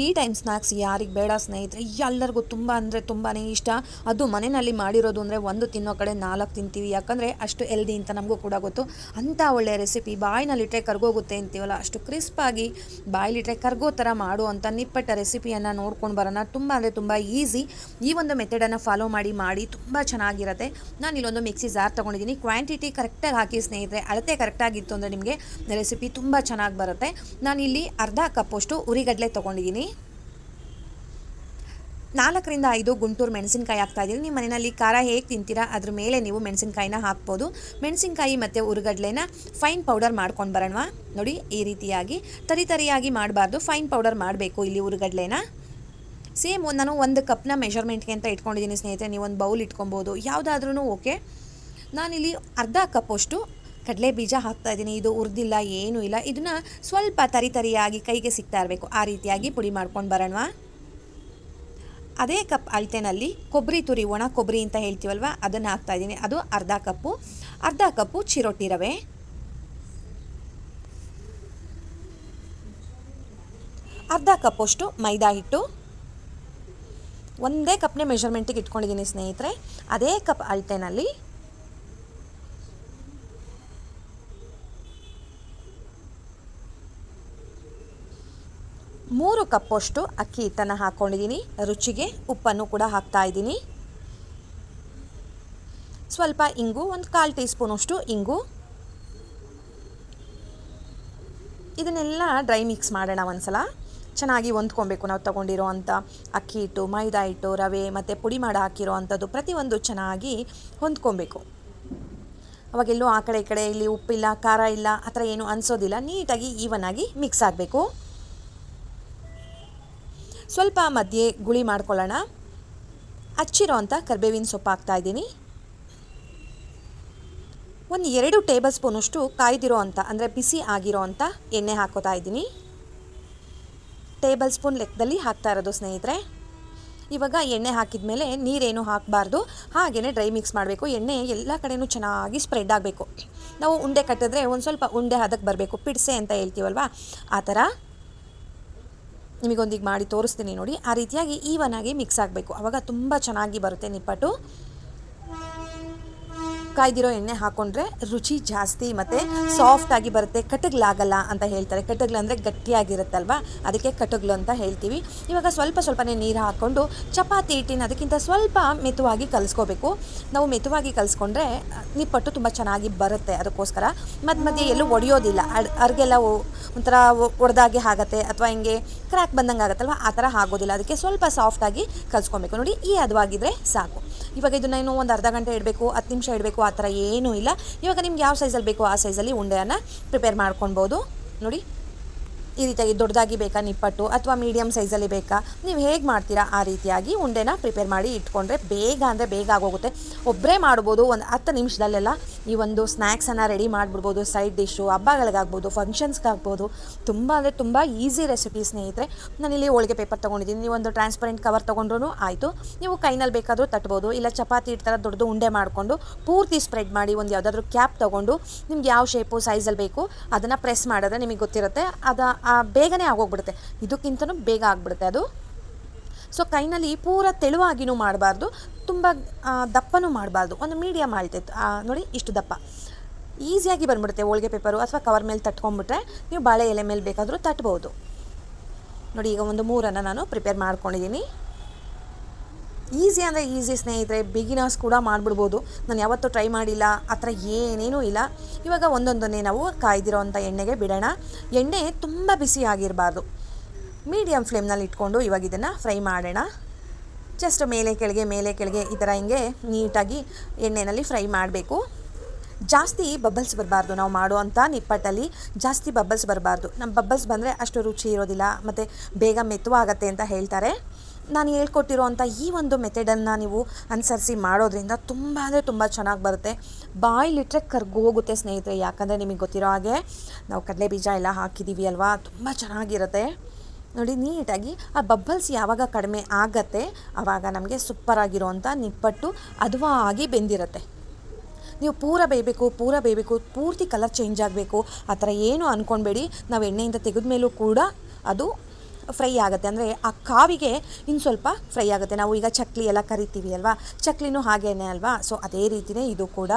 Tea time snacks ಯಾರಿಗೆ ಬೇಡ ಸ್ನೇಹಿತರೆ ಎಲ್ಲರಿಗೂ ತುಂಬ ಅಂದರೆ ತುಂಬಾ ಇಷ್ಟ. ಅದು ಮನೆಯಲ್ಲಿ ಮಾಡಿರೋದು ಅಂದರೆ ಒಂದು ತಿನ್ನೋ ಕಡೆ ನಾಲ್ಕು ತಿಂತೀವಿ. ಯಾಕಂದರೆ ಅಷ್ಟು ಹೆಲ್ದಿ ಅಂತ ನಮಗೂ ಕೂಡ ಗೊತ್ತು. ಅಂಥ ಒಳ್ಳೆಯ ರೆಸಿಪಿ ಬಾಯಿನಲ್ಲಿಟ್ಟರೆ ಕರ್ಗೋಗುತ್ತೆ ಅಂತೀವಲ್ಲ, ಅಷ್ಟು ಕ್ರಿಸ್ಪಾಗಿ ಬಾಯಿಲಿಟ್ಟರೆ ಕರ್ಗೋ ಥರ ಮಾಡುವಂಥ ನಿಪ್ಪಟ್ಟ ರೆಸಿಪಿಯನ್ನು ನೋಡ್ಕೊಂಡು ಬರೋಣ. ತುಂಬ ಅಂದರೆ ತುಂಬ ಈಸಿ ಈ ಒಂದು ಮೆಥಡನ್ನು ಫಾಲೋ ಮಾಡಿ ಮಾಡಿ ತುಂಬ ಚೆನ್ನಾಗಿರುತ್ತೆ. ನಾನು ಇಲ್ಲೊಂದು ಮಿಕ್ಸಿ ಜಾರ್ ತೊಗೊಂಡಿದ್ದೀನಿ. ಕ್ವಾಂಟಿಟಿ ಕರೆಕ್ಟಾಗಿ ಹಾಕಿ ಸ್ನೇಹಿತರೆ, ಅಳತೆ ಕರೆಕ್ಟಾಗಿತ್ತು ಅಂದರೆ ನಿಮಗೆ ರೆಸಿಪಿ ತುಂಬ ಚೆನ್ನಾಗಿ ಬರುತ್ತೆ. ನಾನಿಲ್ಲಿ ಅರ್ಧ ಕಪ್ಪಷ್ಟು ಉರಿಗಡಲೆ ತೊಗೊಂಡಿದ್ದೀನಿ. ನಾಲ್ಕರಿಂದ ಐದು ಗುಂಟೂರು ಮೆಣಸಿನಕಾಯಿ ಹಾಕ್ತಾ ಇದ್ದೀನಿ ನಿಮ್ಮ ಮನೆಯಲ್ಲಿ ಖಾರ ಹೇಗೆ ತಿಂತೀರಾ? ಅದ್ರ ಮೇಲೆ ನೀವು ಮೆಣಸಿನಕಾಯಿನ ಹಾಕ್ಬೋದು. ಮೆಣಸಿನಕಾಯಿ ಮತ್ತು ಉರುಗಡ್ಲೆನ ಫೈನ್ ಪೌಡರ್ ಮಾಡ್ಕೊಂಡು ಬರೋಣ. ನೋಡಿ, ಈ ರೀತಿಯಾಗಿ ತರಿ ತರಿಯಾಗಿ ಮಾಡಬಾರ್ದು. ಫೈನ್ ಪೌಡರ್ ಮಾಡಬೇಕು ಇಲ್ಲಿ ಉರುಗಡ್ಲೆನ. ಸೇಮ್ ನಾನು ಒಂದು ಕಪ್ನ ಮೆಷರ್ಮೆಂಟ್ಗೆ ಅಂತ ಇಟ್ಕೊಂಡಿದ್ದೀನಿ ಸ್ನೇಹಿತರೆ. ನೀವು ಒಂದು ಬೌಲ್ ಇಟ್ಕೊಬೋದು. ಯಾವುದಾದ್ರೂ ಓಕೆ ನಾನಿಲ್ಲಿ ಅರ್ಧ ಕಪ್ಪಷ್ಟು ಕಡಲೆ ಬೀಜ ಹಾಕ್ತಾ ಇದ್ದೀನಿ. ಇದು ಉರ್ದಿಲ್ಲ, ಏನೂ ಇಲ್ಲ. ಇದನ್ನು ಸ್ವಲ್ಪ ತರಿ ತರಿಯಾಗಿ ಕೈಗೆ ಸಿಗ್ತಾ ಇರಬೇಕು. ಆ ರೀತಿಯಾಗಿ ಪುಡಿ ಮಾಡ್ಕೊಂಡು ಬರೋಣ. ಅದೇ ಕಪ್ ಅಳತೆನಲ್ಲಿ ಕೊಬ್ಬರಿ ತುರಿ, ಒಣ ಕೊಬ್ಬರಿ ಅಂತ ಹೇಳ್ತೀವಲ್ವ? ಅದನ್ನು ಹಾಕ್ತಾ ಇದ್ದೀನಿ. ಅದು ಅರ್ಧ ಕಪ್ಪು. ಅರ್ಧ ಕಪ್ಪು ಚಿರೋಟಿ ರವೆ. ಅರ್ಧ ಕಪ್ಪಷ್ಟು ಮೈದಾ ಹಿಟ್ಟು. ಒಂದೇ ಕಪ್ನೇ ಮೆಷರ್ಮೆಂಟಿಗೆ ಇಟ್ಕೊಂಡಿದ್ದೀನಿ ಸ್ನೇಹಿತರೆ. ಅದೇ ಕಪ್ ಅಳತೆನಲ್ಲಿ ಮೂರು ಕಪ್ಪಷ್ಟು ಅಕ್ಕಿ ಹಿಟ್ಟನ್ನು ಹಾಕ್ಕೊಂಡಿದ್ದೀನಿ ರುಚಿಗೆ ಉಪ್ಪನ್ನು ಕೂಡ ಹಾಕ್ತಾ ಇದ್ದೀನಿ. ಸ್ವಲ್ಪ ಇಂಗು, ಒಂದು ಕಾಲು ಟೀ ಸ್ಪೂನಷ್ಟು ಇಂಗು. ಇದನ್ನೆಲ್ಲ ಡ್ರೈ ಮಿಕ್ಸ್ ಮಾಡೋಣ ಒಂದ್ಸಲ. ಚೆನ್ನಾಗಿ ಹೊಂದ್ಕೊಬೇಕು ನಾವು ತೊಗೊಂಡಿರೋ ಅಂಥ ಅಕ್ಕಿ ಹಿಟ್ಟು, ಮೈದಾ ಹಿಟ್ಟು, ರವೆ ಮತ್ತು ಪುಡಿ ಮಾಡಿ ಹಾಕಿರೋ ಅಂಥದ್ದು ಪ್ರತಿಯೊಂದು ಚೆನ್ನಾಗಿ ಹೊಂದ್ಕೊಬೇಕು. ಅವಾಗೆಲ್ಲೂ ಆ ಕಡೆ ಈ ಕಡೆ ಇಲ್ಲಿ ಉಪ್ಪಿಲ್ಲ, ಖಾರ ಇಲ್ಲ, ಆ ಥರ ಏನು ಅನಿಸೋದಿಲ್ಲ. ನೀಟಾಗಿ ಈವನ್ ಆಗಿ ಮಿಕ್ಸ್ ಆಗಬೇಕು. ಸ್ವಲ್ಪ ಮಧ್ಯೆ ಗುಳಿ ಮಾಡ್ಕೊಳ್ಳೋಣ. ಹಚ್ಚಿರೋ ಅಂಥ ಕರ್ಬೇವಿನ ಸೊಪ್ಪು ಹಾಕ್ತಾಯಿದ್ದೀನಿ ಒಂದು ಎರಡು ಟೇಬಲ್ ಸ್ಪೂನಷ್ಟು ಕಾಯ್ದಿರೋ ಅಂಥ ಅಂದರೆ ಬಿಸಿ ಆಗಿರೋ ಅಂಥ ಎಣ್ಣೆ ಹಾಕೋತಾ ಇದ್ದೀನಿ. ಟೇಬಲ್ ಸ್ಪೂನ್ ಲೆಕ್ಕದಲ್ಲಿ ಹಾಕ್ತಾ ಇರೋದು ಸ್ನೇಹಿತರೆ. ಇವಾಗ ಎಣ್ಣೆ ಹಾಕಿದ ಮೇಲೆ ನೀರೇನು ಹಾಕಬಾರ್ದು. ಹಾಗೆಯೇ ಡ್ರೈ ಮಿಕ್ಸ್ ಮಾಡಬೇಕು. ಎಣ್ಣೆ ಎಲ್ಲ ಕಡೆಯೂ ಚೆನ್ನಾಗಿ ಸ್ಪ್ರೆಡ್ ಆಗಬೇಕು. ನಾವು ಉಂಡೆ ಕಟ್ಟಿದ್ರೆ ಒಂದು ಸ್ವಲ್ಪ ಉಂಡೆ ಹದಕ್ಕೆ ಬರಬೇಕು. ಪಿಡ್ಸೆ ಅಂತ ಹೇಳ್ತೀವಲ್ವ? ಆ ಥರ. ನಿಮಗೊಂದಿಗೆ ಮಾಡಿ ತೋರಿಸ್ತೀನಿ ನೋಡಿ. ಆ ರೀತಿಯಾಗಿ ಈವನ್ ಆಗಿ ಮಿಕ್ಸ್ ಆಗಬೇಕು. ಆವಾಗ ತುಂಬ ಚೆನ್ನಾಗಿ ಬರುತ್ತೆ ನಿಪ್ಪಟ್ಟು. ಕಾಯ್ದಿರೋ ಎಣ್ಣೆ ಹಾಕೊಂಡ್ರೆ ರುಚಿ ಜಾಸ್ತಿ ಮತ್ತು ಸಾಫ್ಟಾಗಿ ಬರುತ್ತೆ, ಕಟಗ್ಲಾಗಲ್ಲ ಅಂತ ಹೇಳ್ತಾರೆ. ಕಟಗ್ಲು ಅಂದರೆ ಗಟ್ಟಿಯಾಗಿರುತ್ತಲ್ವ? ಅದಕ್ಕೆ ಕಟಗ್ಲು ಅಂತ ಹೇಳ್ತೀವಿ. ಇವಾಗ ಸ್ವಲ್ಪ ಸ್ವಲ್ಪನೇ ನೀರು ಹಾಕ್ಕೊಂಡು ಚಪಾತಿ ಹಿಟ್ಟಿನ ಅದಕ್ಕಿಂತ ಸ್ವಲ್ಪ ಮೆತುವಾಗಿ ಕಲಿಸ್ಕೋಬೇಕು. ನಾವು ಮೆತುವಾಗಿ ಕಲಿಸ್ಕೊಂಡ್ರೆ, ನಿಪ್ಪಟ್ಟು ತುಂಬ ಚೆನ್ನಾಗಿ ಬರುತ್ತೆ ಅದಕ್ಕೋಸ್ಕರ. ಮಧ್ಯ ಮಧ್ಯೆ ಎಲ್ಲೂ ಒಡೆಯೋದಿಲ್ಲ. ಅಡ್, ಅರ್ಗೆಲ್ಲ ಒಂಥರ ಒಡೆದಾಗೆ ಆಗುತ್ತೆ ಅಥವಾ ಹಿಂಗೆ ಕ್ರ್ಯಾಕ್ ಬಂದಂಗೆ ಆಗುತ್ತಲ್ವ? ಆ ಥರ ಆಗೋದಿಲ್ಲ. ಅದಕ್ಕೆ ಸ್ವಲ್ಪ ಸಾಫ್ಟಾಗಿ ಕಲಿಸ್ಕೊಬೇಕು. ನೋಡಿ, ಈ ಹದವಾಗಿದ್ರೆ ಸಾಕು. ಇವಾಗ ಇದನ್ನ ಇನ್ನೂ ಒಂದು ಅರ್ಧ ಗಂಟೆ ಇಡಬೇಕು, ಹತ್ತು ನಿಮಿಷ ಇಡಬೇಕು ಥರ ಏನೂ ಇಲ್ಲ. ಇವಾಗ ನಿಮ್ಗೆ ಯಾವ ಸೈಜಲ್ಲಿ ಬೇಕೋ ಆ ಸೈಜಲ್ಲಿ ಉಂಡೆಯನ್ನು ಪ್ರಿಪೇರ್ ಮಾಡ್ಕೊಳ್ಬೋದು. ನೋಡಿ. ಈ ರೀತಿಯಾಗಿ ದೊಡ್ಡದಾಗಿ ಬೇಕಾ ನಿಪ್ಪಟ್ಟು ಅಥವಾ ಮೀಡಿಯಮ್ ಸೈಜಲ್ಲಿ ಬೇಕಾ? ನೀವು ಹೇಗೆ ಮಾಡ್ತೀರಾ ಆ ರೀತಿಯಾಗಿ ಉಂಡೆನ ಪ್ರಿಪೇರ್ ಮಾಡಿ ಇಟ್ಕೊಂಡ್ರೆ ಬೇಗ ಅಂದರೆ ಬೇಗ ಆಗೋಗುತ್ತೆ. ಒಬ್ಬರೇ ಮಾಡ್ಬೋದು, ಒಂದು ಹತ್ತು ನಿಮಿಷದಲ್ಲೆಲ್ಲ ಈ ಒಂದು ಸ್ನ್ಯಾಕ್ಸನ್ನು ರೆಡಿ ಮಾಡಿಬಿಡ್ಬೋದು ಸೈಡ್ ಡಿಶ್ಶು ಹಬ್ಬಗಳಿಗಾಗ್ಬೋದು ಫಂಕ್ಷನ್ಸ್ಗಾಗ್ಬೋದು ತುಂಬ ಅಂದರೆ ತುಂಬ ಈಸಿ ರೆಸಿಪಿ ಸ್ನೇಹಿತರೆ. ನಾನಿಲ್ಲಿ ಹೋಳಿಗೆ ಪೇಪರ್ ತೊಗೊಂಡಿದ್ದೀನಿ, ನೀವು ಒಂದು ಟ್ರಾನ್ಸ್ಪರೆಂಟ್ ಕವರ್ ತೊಗೊಂಡ್ರೂ ಆಯಿತು. ನೀವು ಕೈನಲ್ಲಿ ಬೇಕಾದರೂ ತಟ್ಬೋದು, ಇಲ್ಲ ಚಪಾತಿ ಥರ ದೊಡ್ಡದು ಉಂಡೆ ಮಾಡಿಕೊಂಡು ಪೂರ್ತಿ ಸ್ಪ್ರೆಡ್ ಮಾಡಿ ಒಂದು ಯಾವುದಾದ್ರೂ ಕ್ಯಾಪ್ ತೊಗೊಂಡು ನಿಮ್ಗೆ ಯಾವ ಶೇಪು ಸೈಜಲ್ಲಿ ಬೇಕು, ಅದನ್ನು ಪ್ರೆಸ್ ಮಾಡಿದ್ರೆ ನಿಮಗೆ ಗೊತ್ತಿರುತ್ತೆ. ಅದು ಬೇಗನೆ ಆಗೋಗ್ಬಿಡುತ್ತೆ. ಇದಕ್ಕಿಂತನೂ ಬೇಗ ಆಗಿಬಿಡುತ್ತೆ ಅದು. ಸೊ ಕೈನಲ್ಲಿ ಪೂರ ತೆಳುವಾಗಿನೂ ಮಾಡಬಾರ್ದು, ತುಂಬ ದಪ್ಪನೂ ಮಾಡಬಾರ್ದು. ಒಂದು ಮೀಡಿಯಮ್ ಆಳ್ತಿತ್ತು. ನೋಡಿ, ಇಷ್ಟು ದಪ್ಪ. ಈಸಿಯಾಗಿ ಬಂದ್ಬಿಡುತ್ತೆ ಹೋಳಿಗೆ ಪೇಪರು ಅಥವಾ ಕವರ್ ಮೇಲೆ ತಟ್ಕೊಂಡ್ಬಿಟ್ರೆ ನೀವು ಬಾಳೆ ಎಲೆ ಮೇಲೆ ಬೇಕಾದರೂ ತಟ್ಬೋದು. ನೋಡಿ, ಈಗ ಒಂದು ಮೂರನ್ನು ನಾನು ಪ್ರಿಪೇರ್ ಮಾಡ್ಕೊಂಡಿದ್ದೀನಿ. ಈಸಿ ಅಂದರೆ ಈಸಿ ಸ್ನೇಹಿತರೆ ಬಿಗಿನರ್ಸ್ ಕೂಡ ಮಾಡಿಬಿಡ್ಬೋದು. ನಾನು ಯಾವತ್ತೂ ಟ್ರೈ ಮಾಡಿಲ್ಲ, ಆ ಥರ ಏನೇನೂ ಇಲ್ಲ. ಇವಾಗ ಒಂದೊಂದನ್ನೇ ನಾವು ಕಾಯ್ದಿರೋ ಅಂಥ ಎಣ್ಣೆಗೆ ಬಿಡೋಣ. ಎಣ್ಣೆ ತುಂಬ ಬಿಸಿ ಆಗಿರಬಾರ್ದು. ಮೀಡಿಯಮ್ ಫ್ಲೇಮ್ನಲ್ಲಿ ಇಟ್ಕೊಂಡು ಇವಾಗ ಇದನ್ನು ಫ್ರೈ ಮಾಡೋಣ. ಜಸ್ಟ್ ಮೇಲೆ ಕೆಳಗೆ ಮೇಲೆ ಕೆಳಗೆ ಈ ಥರ ಹಿಂಗೆ ನೀಟಾಗಿ ಎಣ್ಣೆಯಲ್ಲಿ ಫ್ರೈ ಮಾಡಬೇಕು. ಜಾಸ್ತಿ ಬಬಲ್ಸ್ ಬರಬಾರ್ದು ನಾವು ಮಾಡುವಂಥ ನಿಪ್ಪಟ್ಟಲ್ಲಿ ಜಾಸ್ತಿ ಬಬಲ್ಸ್ ಬರಬಾರ್ದು. ನಮ್ಮ ಬಬಲ್ಸ್ ಬಂದರೆ ಅಷ್ಟು ರುಚಿ ಇರೋದಿಲ್ಲ, ಮತ್ತು ಬೇಗ ಮೆತ್ತವಾಗತ್ತೆ ಅಂತ ಹೇಳ್ತಾರೆ. ನಾನು ಹೇಳ್ಕೊಟ್ಟಿರೋವಂಥ ಈ ಒಂದು ಮೆಥಡನ್ನು ನೀವು ಅನುಸರಿಸಿ ಮಾಡೋದ್ರಿಂದ ತುಂಬ ಅಂದರೆ ತುಂಬ ಚೆನ್ನಾಗಿ ಬರುತ್ತೆ. ಬಾಯಿಲಿಟ್ರೆ ಕರ್ಗೋಗುತ್ತೆ ಸ್ನೇಹಿತರೆ, ಯಾಕಂದರೆ ನಿಮಗೆ ಗೊತ್ತಿರೋ ಹಾಗೆ ನಾವು ಕಡಲೆ ಬೀಜ ಎಲ್ಲ ಹಾಕಿದ್ದೀವಿ ಅಲ್ವಾ? ತುಂಬ ಚೆನ್ನಾಗಿರುತ್ತೆ. ನೋಡಿ, ನೀಟಾಗಿ ಆ ಬಬ್ಬಲ್ಸ್ ಯಾವಾಗ ಕಡಿಮೆ ಆಗತ್ತೆ ಆವಾಗ ನಮಗೆ ಸೂಪರಾಗಿರೋವಂಥ ನಿಪ್ಪಟ್ಟು ಅದುವಾಗಿ ಬೆಂದಿರುತ್ತೆ. ನೀವು ಪೂರ ಬೇಯಬೇಕು ಪೂರ ಬೇಯಬೇಕು, ಪೂರ್ತಿ ಕಲರ್ ಚೇಂಜ್ ಆಗಬೇಕು, ಆ ಥರ ಏನು ಅಂದ್ಕೊಳ್ಬೇಡಿ ನಾವು ಎಣ್ಣೆಯಿಂದ ತೆಗೆದ ಮೇಲೂ ಕೂಡ ಅದು ಫ್ರೈ ಆಗುತ್ತೆ. ಅಂದರೆ ಆ ಕಾವಿಗೆ ಇನ್ನು ಸ್ವಲ್ಪ ಫ್ರೈ ಆಗುತ್ತೆ. ನಾವು ಈಗ ಚಕ್ಲಿ ಎಲ್ಲ ಕರಿತೀವಿ ಅಲ್ವಾ? ಚಕ್ಲಿನೂ ಹಾಗೇನೆ ಅಲ್ವಾ? ಸೊ ಅದೇ ರೀತಿಯೇ ಇದು ಕೂಡ.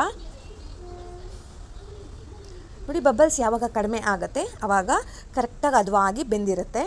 ನೋಡಿ ಬಬಲ್ಸ್ ಯಾವಾಗ ಕಡಿಮೆ ಆಗುತ್ತೆ ಆವಾಗ ಕರೆಕ್ಟಾಗಿ ಹದವಾಗಿ ಬೆಂದಿರುತ್ತೆ.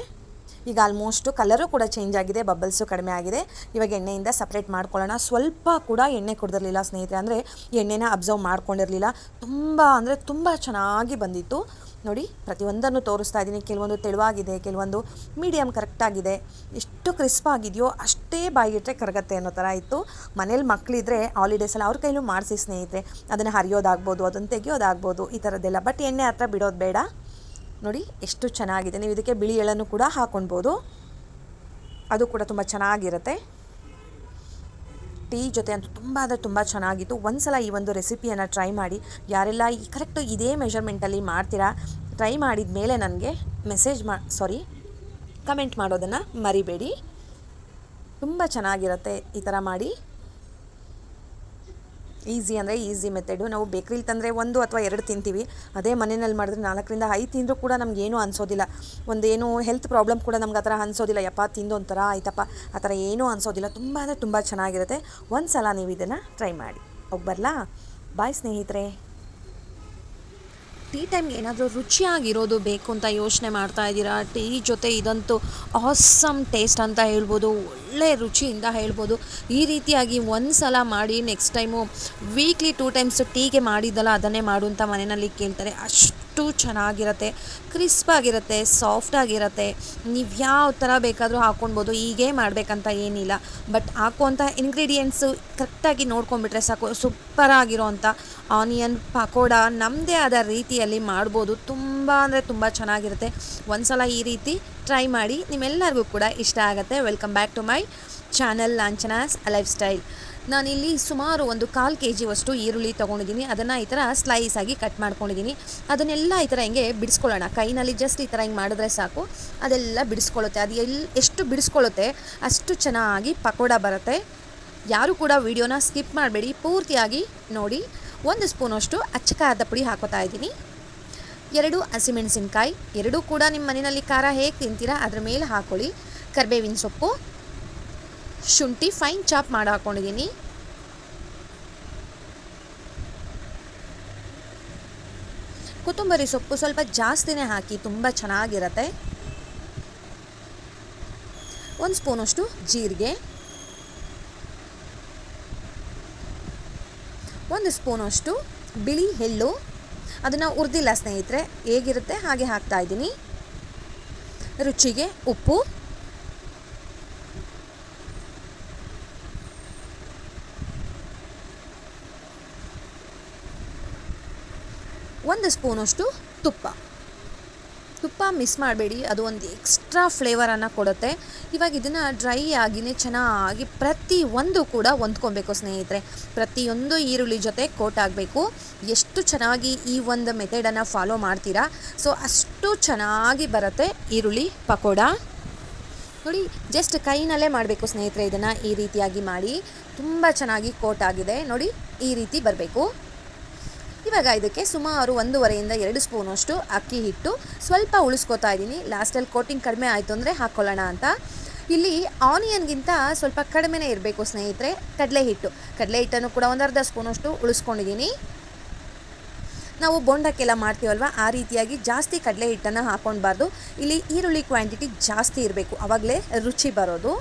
ಈಗ ಆಲ್ಮೋಸ್ಟು ಕಲರು ಕೂಡ ಚೇಂಜ್ ಆಗಿದೆ ಬಬ್ಬಲ್ಸು ಕಡಿಮೆ ಆಗಿದೆ. ಇವಾಗ ಎಣ್ಣೆಯಿಂದ ಸಪ್ರೇಟ್ ಮಾಡ್ಕೊಳ್ಳೋಣ. ಸ್ವಲ್ಪ ಕೂಡ ಎಣ್ಣೆ ಕುಡಿದಿರಲಿಲ್ಲ ಸ್ನೇಹಿತರೆ. ಅಂದರೆ ಎಣ್ಣೆನ ಅಬ್ಸರ್ವ್ ಮಾಡ್ಕೊಂಡಿರಲಿಲ್ಲ. ತುಂಬ, ಅಂದರೆ ತುಂಬ ಚೆನ್ನಾಗಿ ಬಂದಿತ್ತು. ನೋಡಿ, ಪ್ರತಿಯೊಂದನ್ನು ತೋರಿಸ್ತಾ ಇದ್ದೀನಿ. ಕೆಲವೊಂದು ತೆಳುವಾಗಿದೆ, ಕೆಲವೊಂದು ಮೀಡಿಯಮ್ ಕರೆಕ್ಟಾಗಿದೆ ಎಷ್ಟು ಕ್ರಿಸ್ಪ್ ಆಗಿದೆಯೋ ಅಷ್ಟೇ ಬಾಯಿಟ್ಟರೆ ಕರಗತ್ತೆ ಅನ್ನೋ ಥರ ಇತ್ತು. ಮನೇಲಿ ಮಕ್ಕಳಿದ್ರೆ ಹಾಲಿಡೇಸಲ್ಲಿ ಅವ್ರ ಕೈಲೂ ಮಾಡಿಸಿ ಸ್ನೇಹಿತರೆ. ಅದನ್ನು ಹರಿಯೋದಾಗ್ಬೋದು, ಅದನ್ನು ತೆಗೆಯೋದಾಗ್ಬೋದು, ಈ ಥರದ್ದೆಲ್ಲ. ಬಟ್ ಎಣ್ಣೆ ಹತ್ರ ಬಿಡೋದು ಬೇಡ. ನೋಡಿ, ಎಷ್ಟು ಚೆನ್ನಾಗಿದೆ. ನೀವು ಇದಕ್ಕೆ ಬಿಳಿ ಎಳನ್ನು ಕೂಡ ಹಾಕ್ಕೊಳ್ಬೋದು ಅದು ಕೂಡ ತುಂಬ ಚೆನ್ನಾಗಿರುತ್ತೆ. ಟೀ ಜೊತೆ ಅಂತೂ ತುಂಬ ಅಂದರೆ ತುಂಬ ಚೆನ್ನಾಗಿತ್ತು. ಒಂದು ಸಲ ಈ ಒಂದು ರೆಸಿಪಿಯನ್ನು ಟ್ರೈ ಮಾಡಿ, ಯಾರೆಲ್ಲ ಈ ಕರೆಕ್ಟು ಇದೇ ಮೆಷರ್ಮೆಂಟಲ್ಲಿ ಮಾಡ್ತೀರಾ ಟ್ರೈ ಮಾಡಿದ ಮೇಲೆ ನನಗೆ ಮೆಸೇಜ್ ಮಾ ಸಾರಿ ಕಮೆಂಟ್ ಮಾಡೋದನ್ನು ಮರಿಬೇಡಿ. ತುಂಬ ಚೆನ್ನಾಗಿರುತ್ತೆ ಈ ಥರ ಮಾಡಿ. ಈಸಿ ಅಂದರೆ ಈಸಿ ಮೆಥಡು ನಾವು ಬೇಕ್ರಿಲಿ ತಂದರೆ ಒಂದು ಅಥವಾ ಎರಡು ತಿಂತೀವಿ. ಅದೇ ಮನೆಯಲ್ಲಿ ಮಾಡಿದ್ರೆ ನಾಲ್ಕರಿಂದ ಐದು ತಿಂದರೂ ಕೂಡ ನಮಗೇನು ಅನಿಸೋದಿಲ್ಲ. ಒಂದೇನು ಹೆಲ್ತ್ ಪ್ರಾಬ್ಲಮ್ ಕೂಡ ನಮ್ಗೆ ಆ ಥರ ಅನಿಸೋದಿಲ್ಲ. ಯಪ್ಪ, ತಿಂದು ಒಂಥರ ಆಯ್ತಪ್ಪ. ಆ ಥರ ಏನೂ ಅನಿಸೋದಿಲ್ಲ. ತುಂಬ ಅಂದರೆ ತುಂಬ ಚೆನ್ನಾಗಿರುತ್ತೆ. ಒಂದು ಸಲ ನೀವು ಇದನ್ನು ಟ್ರೈ ಮಾಡಿ. ಹೋಗಿ ಬರಲಾ? ಬಾಯ್ ಸ್ನೇಹಿತರೆ. ಟೀ ಟೈಮ್ಗೆ ಏನಾದರೂ ರುಚಿಯಾಗಿರೋದು ಬೇಕು ಅಂತ ಯೋಚನೆ ಮಾಡ್ತಾ ಇದ್ದೀರಾ? ಟೀ ಜೊತೆ ಇದಂತೂ ಆಸಮ್ ಟೇಸ್ಟ್ ಅಂತ ಹೇಳ್ಬೋದು, ಒಳ್ಳೆ ರುಚಿಯಿಂದ ಹೇಳ್ಬೋದು. ಈ ರೀತಿಯಾಗಿ ಒಂದು ಸಲ ಮಾಡಿ next time weekly two times ಟೀಗೆ ಮಾಡಿದ್ದಲ್ಲ, ಅದನ್ನೇ ಮಾಡು ಅಂತ ಮನೆಯಲ್ಲಿ ಕೇಳ್ತಾರೆ. ಅಷ್ಟು ಚೆನ್ನಾಗಿರುತ್ತೆ ಸಾಫ್ಟ್ ಆಗಿರುತ್ತೆ. ನೀವು ಯಾವ ಥರ ಬೇಕಾದರೂ ಹಾಕ್ಕೊಳ್ಬೋದು ಹೀಗೆ ಮಾಡಬೇಕಂತ ಏನಿಲ್ಲ. ಬಟ್ ಹಾಕುವಂಥ ಇಂಗ್ರೀಡಿಯೆಂಟ್ಸು ಕರೆಕ್ಟಾಗಿ ನೋಡ್ಕೊಂಬಿಟ್ರೆ ಸಾಕು ಸೂಪರಾಗಿರೋ ಅಂಥ ಆನಿಯನ್ ಪಕೋಡ ನಮ್ಮದೇ ಆದ ರೀತಿಯಲ್ಲಿ ಮಾಡ್ಬೋದು. ತುಂಬ ಅಂದರೆ ತುಂಬ ಚೆನ್ನಾಗಿರುತ್ತೆ. ಒಂದು ಸಲ ಈ ರೀತಿ ಟ್ರೈ ಮಾಡಿ ನಿಮ್ಮೆಲ್ಲರಿಗೂ ಕೂಡ ಇಷ್ಟ ಆಗುತ್ತೆ. Welcome back to my channel ಲಾಂಚನಾಸ್ lifestyle ನಾನಿಲ್ಲಿ ಸುಮಾರು ಒಂದು ಕಾಲು ಕೆ ಜಿವಷ್ಟು ಈರುಳ್ಳಿ ತೊಗೊಂಡಿದ್ದೀನಿ. ಅದನ್ನು ಈ ಥರ ಸ್ಲೈಸ್ ಆಗಿ ಕಟ್ ಮಾಡ್ಕೊಂಡಿದ್ದೀನಿ. ಅದನ್ನೆಲ್ಲ ಈ ಥರ ಹಿಂಗೆ ಬಿಡಿಸ್ಕೊಳ್ಳೋಣ. ಕೈನಲ್ಲಿ ಜಸ್ಟ್ ಈ ಥರ ಹಿಂಗೆ ಮಾಡಿದ್ರೆ ಸಾಕು. ಅದೆಲ್ಲ ಬಿಡಿಸ್ಕೊಳ್ಳುತ್ತೆ. ಅದು ಎಲ್ಲಿ ಎಷ್ಟು ಬಿಡಿಸ್ಕೊಳ್ಳುತ್ತೆ, ಅಷ್ಟು ಚೆನ್ನಾಗಿ ಪಕೋಡ ಬರುತ್ತೆ. ಯಾರು ಕೂಡ ವಿಡಿಯೋನ ಸ್ಕಿಪ್ ಮಾಡಬೇಡಿ. ಪೂರ್ತಿಯಾಗಿ ನೋಡಿ. ಒಂದು ಸ್ಪೂನಷ್ಟು ಅಚ್ಚ ಖಾರದ ಪುಡಿ ಹಾಕೋತಾ ಇದ್ದೀನಿ. ಎರಡು ಹಸಿಮೆಣಸಿನ್ಕಾಯಿ. ಎರಡೂ ಕೂಡ ನಿಮ್ಮ ಮನೆಯಲ್ಲಿ ಖಾರ ಹೇಗೆ ತಿಂತೀರಾ, ಅದ್ರ ಮೇಲೆ ಹಾಕೊಳ್ಳಿ. ಕರ್ಬೇವಿನ ಸೊಪ್ಪು. ಶುಂಠಿ ಫೈನ್ ಚಾಪ್ ಮಾಡಿ ಹಾಕ್ಕೊಂಡಿದ್ದೀನಿ ಕೊತ್ತಂಬರಿ ಸೊಪ್ಪು ಸ್ವಲ್ಪ ಜಾಸ್ತಿನೇ ಹಾಕಿ ತುಂಬ ಚೆನ್ನಾಗಿರತ್ತೆ. ಒಂದು ಸ್ಪೂನಷ್ಟು ಜೀರಿಗೆ. ಒಂದು ಸ್ಪೂನಷ್ಟು ಬಿಳಿ ಎಳ್ಳು. ಅದನ್ನು ಹುರಿದಿಲ್ಲ ಸ್ನೇಹಿತರೆ, ಹೇಗಿರುತ್ತೆ ಹಾಗೆ ಹಾಕ್ತಾ ಇದ್ದೀನಿ. ರುಚಿಗೆ ಉಪ್ಪು. ಒಂದು ಸ್ಪೂನಷ್ಟು ತುಪ್ಪ. ತುಪ್ಪ ಮಿಸ್ ಮಾಡಬೇಡಿ, ಅದು ಒಂದು ಎಕ್ಸ್ಟ್ರಾ ಫ್ಲೇವರನ್ನು ಕೊಡುತ್ತೆ. ಇವಾಗ ಇದನ್ನು ಡ್ರೈ ಆಗಿನೇ ಚೆನ್ನಾಗಿ ಪ್ರತಿ ಒಂದು ಕೂಡ ಹೊಂದ್ಕೊಬೇಕು ಸ್ನೇಹಿತರೆ. ಪ್ರತಿಯೊಂದು ಈರುಳ್ಳಿ ಜೊತೆ ಕೋಟ್ ಆಗಬೇಕು. ಎಷ್ಟು ಚೆನ್ನಾಗಿ ಈ ಒಂದು ಮೆಥಡನ್ನು ಫಾಲೋ ಮಾಡ್ತೀರಾ? ಸೊ, ಅಷ್ಟು ಚೆನ್ನಾಗಿ ಬರುತ್ತೆ ಈರುಳ್ಳಿ ಪಕೋಡ. ನೋಡಿ, ಜಸ್ಟ್ ಕೈನಲ್ಲೇ ಮಾಡಬೇಕು ಸ್ನೇಹಿತರೆ ಇದನ್ನು. ಈ ರೀತಿಯಾಗಿ ಮಾಡಿ ತುಂಬ ಚೆನ್ನಾಗಿ ಕೋಟ್ ಆಗಿದೆ. ನೋಡಿ, ಈ ರೀತಿ ಬರಬೇಕು. ಇವಾಗ ಇದಕ್ಕೆ ಸುಮಾರು ಒಂದೂವರೆಯಿಂದ ಎರಡು ಸ್ಪೂನಷ್ಟು ಅಕ್ಕಿ ಹಿಟ್ಟು. ಸ್ವಲ್ಪ ಉಳಿಸ್ಕೊತಾ ಇದ್ದೀನಿ. ಲಾಸ್ಟಲ್ಲಿ ಕೋಟಿಂಗ್ ಕಡಿಮೆ ಆಯಿತು ಅಂದರೆ ಹಾಕ್ಕೊಳ್ಳೋಣ ಅಂತ. ಇಲ್ಲಿ ಆನಿಯನ್ಗಿಂತ ಸ್ವಲ್ಪ ಕಡಿಮೆನೇ ಇರಬೇಕು ಸ್ನೇಹಿತರೆ. ಕಡಲೆ ಹಿಟ್ಟು. ಕಡಲೆ ಹಿಟ್ಟನ್ನು ಕೂಡ ಒಂದು ಅರ್ಧ ಸ್ಪೂನಷ್ಟು ಉಳಿಸ್ಕೊಂಡಿದ್ದೀನಿ. ನಾವು ಬೋಂಡಕ್ಕೆಲ್ಲ ಮಾಡ್ತೀವಲ್ವ? ಆ ರೀತಿಯಾಗಿ ಜಾಸ್ತಿ ಕಡಲೆ ಹಿಟ್ಟನ್ನು ಹಾಕ್ಕೊಳ್ಬಾರ್ದು ಇಲ್ಲಿ ಈರುಳ್ಳಿ ಕ್ವಾಂಟಿಟಿ ಜಾಸ್ತಿ ಇರಬೇಕು. ಆವಾಗಲೇ ರುಚಿ ಬರೋದು.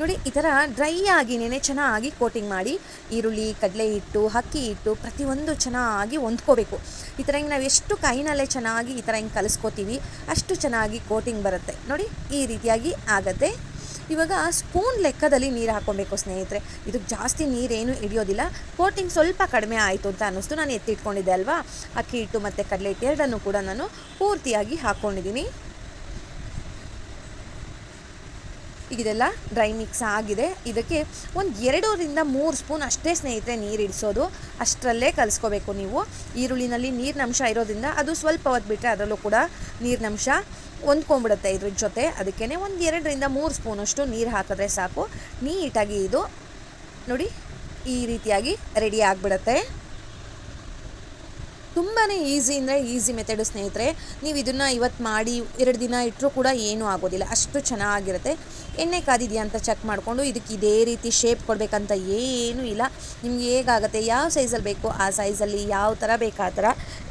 ನೋಡಿ, ಈ ಥರ ಡ್ರೈ ಆಗಿನೇ ಚೆನ್ನಾಗಿ ಕೋಟಿಂಗ್ ಮಾಡಿ, ಈರುಳ್ಳಿ, ಕಡಲೆ ಹಿಟ್ಟು, ಅಕ್ಕಿ ಹಿಟ್ಟು ಪ್ರತಿಯೊಂದು ಚೆನ್ನಾಗಿ ಹೊಂದ್ಕೋಬೇಕು. ಈ ಥರ ಹಿಂಗೆ ನಾವು ಎಷ್ಟು ಕೈನಲ್ಲೇ ಚೆನ್ನಾಗಿ ಈ ಥರ ಹಿಂಗೆ ಕಲಿಸ್ಕೋತೀವಿ, ಅಷ್ಟು ಚೆನ್ನಾಗಿ ಕೋಟಿಂಗ್ ಬರುತ್ತೆ. ನೋಡಿ, ಈ ರೀತಿಯಾಗಿ ಆಗತ್ತೆ. ಇವಾಗ ಸ್ಪೂನ್ ಲೆಕ್ಕದಲ್ಲಿ ನೀರು ಹಾಕ್ಕೊಬೇಕು ಸ್ನೇಹಿತರೆ. ಇದಕ್ಕೆ ಜಾಸ್ತಿ ನೀರೇನು ಹಿಡಿಯೋದಿಲ್ಲ. ಕೋಟಿಂಗ್ ಸ್ವಲ್ಪ ಕಡಿಮೆ ಆಯಿತು ಅಂತ ಅನ್ನಿಸ್ತು. ನಾನು ಎತ್ತಿಟ್ಕೊಂಡಿದ್ದೆ ಅಲ್ವಾ? ಅಕ್ಕಿ ಹಿಟ್ಟು ಮತ್ತು ಕಡಲೆ ಹಿಟ್ಟು ಎರಡನ್ನೂ ಕೂಡ ನಾನು ಪೂರ್ತಿಯಾಗಿ ಹಾಕ್ಕೊಂಡಿದ್ದೀನಿ ಈಗ ಇದೆಲ್ಲ ಡ್ರೈ ಮಿಕ್ಸ್ ಆಗಿದೆ. ಇದಕ್ಕೆ ಒಂದು ಎರಡರಿಂದ ಮೂರು ಸ್ಪೂನ್ ಅಷ್ಟೇ ಸ್ನೇಹಿತರೆ ನೀರು ಇಡಿಸೋದು. ಅಷ್ಟರಲ್ಲೇ ಕಲಿಸ್ಕೋಬೇಕು ನೀವು. ಈರುಳ್ಳಿನಲ್ಲಿ ನೀರಿನಂಶ ಇರೋದ್ರಿಂದ ಅದು ಸ್ವಲ್ಪ ಹೊತ್ತು ಬಿಟ್ಟರೆ ಅದರಲ್ಲೂ ಕೂಡ ನೀರಿನಂಶ ಹೊಂದ್ಕೊಂಡ್ಬಿಡುತ್ತೆ ಇದ್ರ ಜೊತೆ. ಅದಕ್ಕೇ ಒಂದು ಎರಡರಿಂದ ಮೂರು ಸ್ಪೂನಷ್ಟು ನೀರು ಹಾಕಿದ್ರೆ ಸಾಕು. ನೀಟಾಗಿ ಇದು ನೋಡಿ ಈ ರೀತಿಯಾಗಿ ರೆಡಿ ಆಗಿಬಿಡುತ್ತೆ. ತುಂಬಾ ಈಸಿ ಅಂದರೆ ಈಸಿ ಮೆಥಡು ಸ್ನೇಹಿತರೆ. ನೀವು ಇದನ್ನು ಇವತ್ತು ಮಾಡಿ ಎರಡು ದಿನ ಇಟ್ಟರೂ ಕೂಡ ಏನೂ ಆಗೋದಿಲ್ಲ. ಅಷ್ಟು ಚೆನ್ನಾಗಿರುತ್ತೆ. ಎಣ್ಣೆ ಕಾದಿದೆಯಾ ಅಂತ ಚೆಕ್ ಮಾಡಿಕೊಂಡು ಇದಕ್ಕೆ ಇದೇ ರೀತಿ ಶೇಪ್ ಕೊಡಬೇಕಂತ ಏನೂ ಇಲ್ಲ. ನಿಮ್ಗೆ ಹೇಗಾಗುತ್ತೆ? ಯಾವ ಸೈಜಲ್ಲಿ ಬೇಕು? ಆ ಸೈಜಲ್ಲಿ ಯಾವ ಥರ ಬೇಕಾ? ಥರ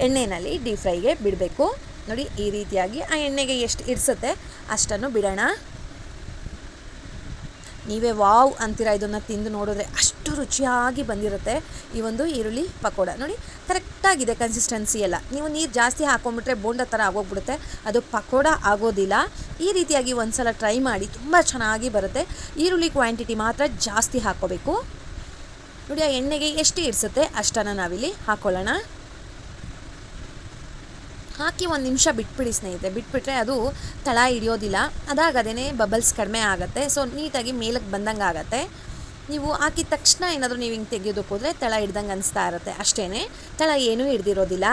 ಎಣ್ಣೆಯಲ್ಲಿ ಡೀಪ್ ಫ್ರೈಗೆ ಬಿಡಬೇಕು. ನೋಡಿ ಈ ರೀತಿಯಾಗಿ ಆ ಎಣ್ಣೆಗೆ ಎಷ್ಟು ಇಡಿಸುತ್ತೆ ಅಷ್ಟನ್ನು ಬಿಡೋಣ. ನೀವೇ ವಾವ್ ಅಂತೀರಾ ಇದನ್ನು ತಿಂದು ನೋಡಿದ್ರೆ ಅಷ್ಟು ರುಚಿಯಾಗಿ ಬಂದಿರುತ್ತೆ ಈ ಒಂದು ಈರುಳ್ಳಿ ಪಕೋಡ. ನೋಡಿ, ಕರೆಕ್ಟಾಗಿದೆ ಕನ್ಸಿಸ್ಟೆನ್ಸಿ ಎಲ್ಲ. ನೀವು ನೀರು ಜಾಸ್ತಿ ಹಾಕೊಂಡ್ಬಿಟ್ರೆ ಬೋಂಡ ಥರ ಆಗೋಗ್ಬಿಡುತ್ತೆ. ಅದು ಪಕೋಡ ಆಗೋದಿಲ್ಲ. ಈ ರೀತಿಯಾಗಿ ಒಂದು ಸಲ ಟ್ರೈ ಮಾಡಿ ತುಂಬ ಚೆನ್ನಾಗಿ ಬರುತ್ತೆ. ಈರುಳ್ಳಿ ಕ್ವಾಂಟಿಟಿ ಮಾತ್ರ ಜಾಸ್ತಿ ಹಾಕೋಬೇಕು. ನೋಡಿ, ಆ ಎಣ್ಣೆಗೆ ಎಷ್ಟು ಇಡಿಸುತ್ತೆ ಅಷ್ಟನ್ನು ನಾವಿಲ್ಲಿ ಹಾಕ್ಕೊಳ್ಳೋಣ ಹಾಕಿ ಒಂದು ನಿಮಿಷ ಬಿಟ್ಬಿಡಿ ಸ್ನೇಹಿತರೆ. ಬಿಟ್ಬಿಟ್ರೆ ಅದು ತಳ ಹಿಡಿಯೋದಿಲ್ಲ. ಅದಾಗದೇ ಬಬಲ್ಸ್ ಕಡಿಮೆ ಆಗುತ್ತೆ. ಸೊ ನೀಟಾಗಿ ಮೇಲಕ್ಕೆ ಬಂದಂಗೆ ಆಗುತ್ತೆ. ನೀವು ಹಾಕಿದ ತಕ್ಷಣ ಏನಾದರೂ ನೀವು ಹಿಂಗೆ ತೆಗೆಯೋದಕ್ಕೆ ಹೋದರೆ ತಳ ಹಿಡ್ದಂಗೆ ಅನಿಸ್ತಾ ಇರುತ್ತೆ. ಅಷ್ಟೇ ತಳ ಏನೂ ಹಿಡ್ದಿರೋದಿಲ್ಲ.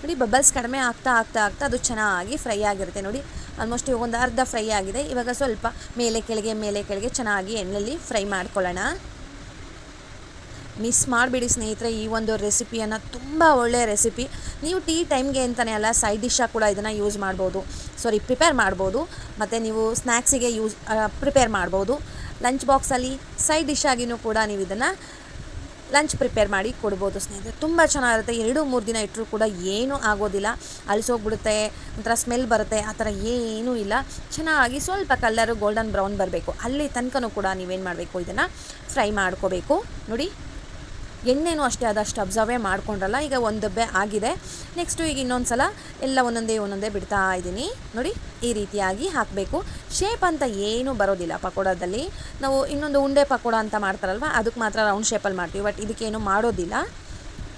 ನೋಡಿ ಬಬಲ್ಸ್ ಕಡಿಮೆ ಆಗ್ತಾ ಆಗ್ತಾ ಆಗ್ತಾ ಅದು ಚೆನ್ನಾಗಿ ಫ್ರೈ ಆಗಿರುತ್ತೆ ನೋಡಿ. ಆಲ್ಮೋಸ್ಟ್ ಇವಾಗ ಒಂದು ಅರ್ಧ ಫ್ರೈ ಆಗಿದೆ. ಇವಾಗ ಸ್ವಲ್ಪ ಮೇಲೆ ಕೆಳಗೆ ಮೇಲೆ ಕೆಳಗೆ ಚೆನ್ನಾಗಿ ಎಣ್ಣೆಯಲ್ಲಿ ಫ್ರೈ ಮಾಡ್ಕೊಳ್ಳೋಣ. ಮಿಸ್ ಮಾಡಿಬಿಡಿ ಸ್ನೇಹಿತರೆ ಈ ಒಂದು ರೆಸಿಪಿಯನ್ನು. ತುಂಬ ಒಳ್ಳೆಯ ರೆಸಿಪಿ. ನೀವು ಟೀ ಟೈಮ್ಗೆ ಅಂತಲೇ ಅಲ್ಲ, ಸೈಡ್ ಡಿಶ್ಶಾಗಿ ಕೂಡ ಇದನ್ನು ಯೂಸ್ ಮಾಡ್ಬೋದು. ಸಾರಿ ಪ್ರಿಪೇರ್ ಮಾಡ್ಬೋದು. ಮತ್ತು ನೀವು ಸ್ನ್ಯಾಕ್ಸಿಗೆ ಯೂಸ್ ಪ್ರಿಪೇರ್ ಮಾಡ್ಬೋದು. ಲಂಚ್ ಬಾಕ್ಸಲ್ಲಿ ಸೈಡ್ ಡಿಶ್ ಕೂಡ ನೀವು ಇದನ್ನು ಲಂಚ್ ಪ್ರಿಪೇರ್ ಮಾಡಿ ಕೊಡ್ಬೋದು ಸ್ನೇಹಿತರೆ. ತುಂಬ ಚೆನ್ನಾಗಿರುತ್ತೆ. ಎರಡು, ಮೂರು ದಿನ ಇಟ್ಟರೂ ಕೂಡ ಏನೂ ಆಗೋದಿಲ್ಲ. ಅಲಸೋಗ್ಬಿಡುತ್ತೆ, ಒಂಥರ ಸ್ಮೆಲ್ ಬರುತ್ತೆ, ಆ ಥರ ಏನೂ ಇಲ್ಲ. ಚೆನ್ನಾಗಿ ಸ್ವಲ್ಪ ಕಲ್ಲರು, ಗೋಲ್ಡನ್ ಬ್ರೌನ್ ಬರಬೇಕು. ಅಲ್ಲಿ ತನಕನೂ ಕೂಡ ನೀವೇನು ಮಾಡಬೇಕು, ಇದನ್ನು ಫ್ರೈ ಮಾಡ್ಕೋಬೇಕು. ನೋಡಿ ಎಣ್ಣೆನೂ ಅಷ್ಟೇ ಆದಷ್ಟು ಅಬ್ಸರ್ವೇ ಮಾಡ್ಕೊಂಡ್ರಲ್ಲ, ಈಗ ಒಂದು ಡಬ್ಬೆ ಆಗಿದೆ. ನೆಕ್ಸ್ಟು ಈಗ ಇನ್ನೊಂದು ಸಲ ಎಲ್ಲ ಒಂದೊಂದೇ ಒಂದೊಂದೇ ಬಿಡ್ತಾ ಇದ್ದೀನಿ. ನೋಡಿ, ಈ ರೀತಿಯಾಗಿ ಹಾಕಬೇಕು. ಶೇಪ್ ಅಂತ ಏನೂ ಬರೋದಿಲ್ಲ ಪಕೋಡದಲ್ಲಿ. ನಾವು ಇನ್ನೊಂದು ಉಂಡೆ ಪಕೋಡ ಅಂತ ಮಾಡ್ತಾರಲ್ವ, ಅದಕ್ಕೆ ಮಾತ್ರ ರೌಂಡ್ ಶೇಪಲ್ಲಿ ಮಾಡ್ತೀವಿ. ಬಟ್ ಇದಕ್ಕೇನು ಮಾಡೋದಿಲ್ಲ.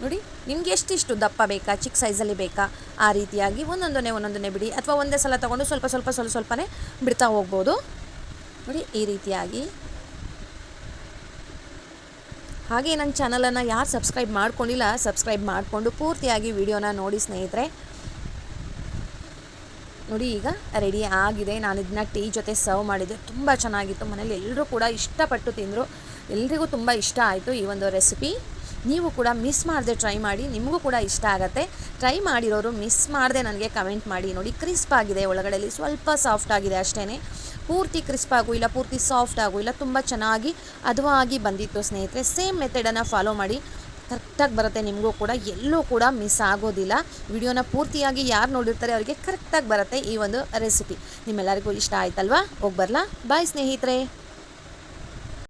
ನೋಡಿ, ನಿಮ್ಗೆ ಎಷ್ಟಿಷ್ಟು ದಪ್ಪ ಬೇಕಾ, ಚಿಕ್ಕ ಸೈಜಲ್ಲಿ ಬೇಕಾ, ಆ ರೀತಿಯಾಗಿ ಒಂದೊಂದನೇ ಒಂದೊಂದನೇ ಬಿಡಿ. ಅಥವಾ ಒಂದೇ ಸಲ ತೊಗೊಂಡು ಸ್ವಲ್ಪ ಸ್ವಲ್ಪ ಸ್ವಲ್ಪ ಸ್ವಲ್ಪನೇ ಬಿಡ್ತಾ ಹೋಗ್ಬೋದು. ನೋಡಿ, ಈ ರೀತಿಯಾಗಿ ಹಾಗೆ ನನ್ನ ಚಾನಲನ್ನು ಯಾರು ಸಬ್ಸ್ಕ್ರೈಬ್ ಮಾಡ್ಕೊಂಡಿಲ್ಲ, ಸಬ್ಸ್ಕ್ರೈಬ್ ಮಾಡಿಕೊಂಡು ಪೂರ್ತಿಯಾಗಿ ವಿಡಿಯೋನ ನೋಡಿ ಸ್ನೇಹಿತರೆ. ನೋಡಿ ಈಗ ರೆಡಿ ಆಗಿದೆ. ನಾನು ಇದನ್ನ ಟೀ ಜೊತೆ ಸರ್ವ್ ಮಾಡಿದ್ದೆ ತುಂಬ ಚೆನ್ನಾಗಿತ್ತು. ಮನೇಲಿ ಎಲ್ಲರೂ ಕೂಡ ಇಷ್ಟಪಟ್ಟು ತಿಂದರು. ಎಲ್ರಿಗೂ ತುಂಬ ಇಷ್ಟ ಆಯಿತು ಈ ಒಂದು ರೆಸಿಪಿ. ನೀವು ಕೂಡ ಮಿಸ್ ಮಾಡದೆ ಟ್ರೈ ಮಾಡಿ. ನಿಮಗೂ ಕೂಡ ಇಷ್ಟ ಆಗುತ್ತೆ. ಟ್ರೈ ಮಾಡಿರೋರು ಮಿಸ್ ಮಾಡದೆ ನನಗೆ ಕಮೆಂಟ್ ಮಾಡಿ. ನೋಡಿ, ಕ್ರಿಸ್ಪ್ ಆಗಿದೆ. ಒಳಗಡೆಯಲ್ಲಿ ಸ್ವಲ್ಪ ಸಾಫ್ಟ್ ಆಗಿದೆ ಅಷ್ಟೇ ಪೂರ್ತಿ ಕ್ರಿಸ್ಪ್ ಆಗೂ ಇಲ್ಲ, ಪೂರ್ತಿ ಸಾಫ್ಟ್ ಆಗೂ ಇಲ್ಲ, ತುಂಬ ಚೆನ್ನಾಗಿ ಹದವಾಗಿ ಬಂದಿತ್ತು ಸ್ನೇಹಿತರೆ. ಸೇಮ್ ಮೆಥಡನ್ನು ಫಾಲೋ ಮಾಡಿ ಕರೆಕ್ಟಾಗಿ ಬರುತ್ತೆ ನಿಮಗೂ ಕೂಡ. ಎಲ್ಲೂ ಕೂಡ ಮಿಸ್ ಆಗೋದಿಲ್ಲ. ವಿಡಿಯೋನ ಪೂರ್ತಿಯಾಗಿ ಯಾರು ನೋಡಿರ್ತಾರೆ ಅವರಿಗೆ ಕರೆಕ್ಟಾಗಿ ಬರುತ್ತೆ ಈ ಒಂದು ರೆಸಿಪಿ ನಿಮ್ಮೆಲ್ಲರಿಗೂ ಇಷ್ಟ ಆಯ್ತಲ್ವಾ? ಹೋಗಿ ಬರಲಾ? ಬಾಯ್ ಸ್ನೇಹಿತರೆ.